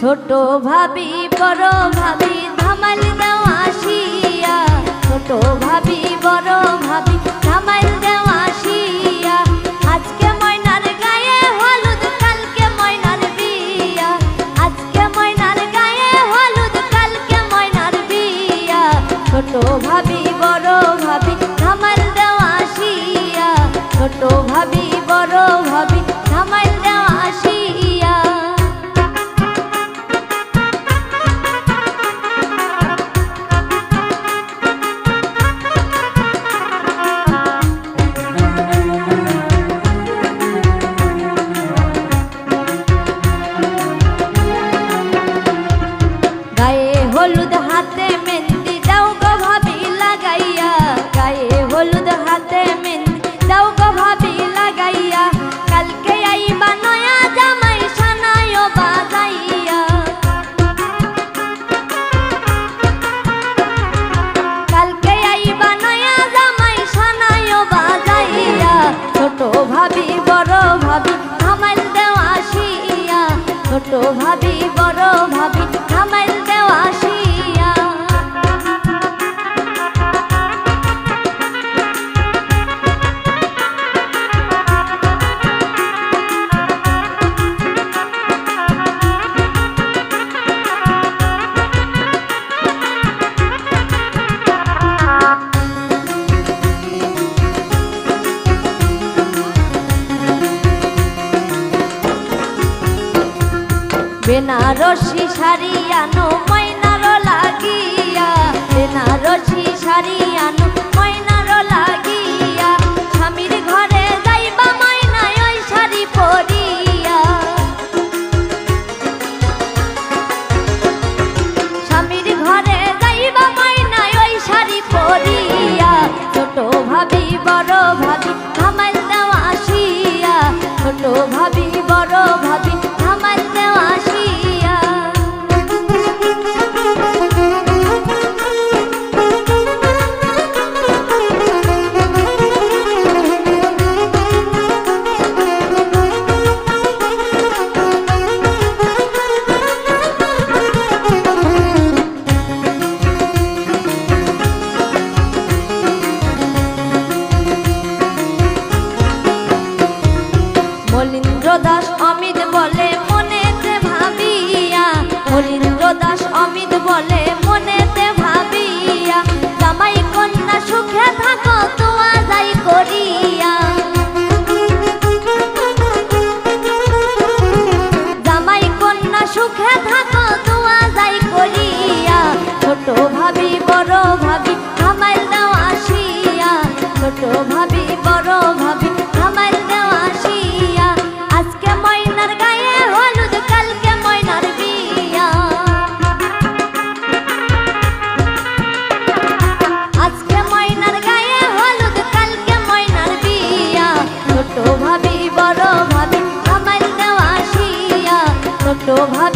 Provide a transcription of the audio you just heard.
ছোট ভাবি বড় ভাবি ধামাল দেওয়া আসিয়া। ছোট ভাবি বড় ভাবি ছোট ভাবি বেনারসি শাড়ি আনো ময়নার লাগিয়া। বেনারসি শাড়ি আনো ময়নার লাগিয়া। স্বামীর ঘরে যাইবা, ময়নায় ওই শাড়ি পরিয়া। স্বামীর ঘরে যাইবা, ময়নায় ওই শাড়ি পরিয়া। ছোট ভাবি, বড় ভাবি ধামাইল দেওয়া আসিয়া। ছোট ভাবি, বড় ভাবি বড় ভাবি থামাইল দেওয়া আসিয়া। ছোট ভাবি, বড় ভাবি থামাইল দেওয়া আসিয়া। আজকে ময়নার গায়ে হলুদ, কালকে ময়নার বিয়া। আজকে ময়নার গায়ে হলুদ, কালকে ময়নার বিয়া। ছোট ভাবি, বড় ভাবি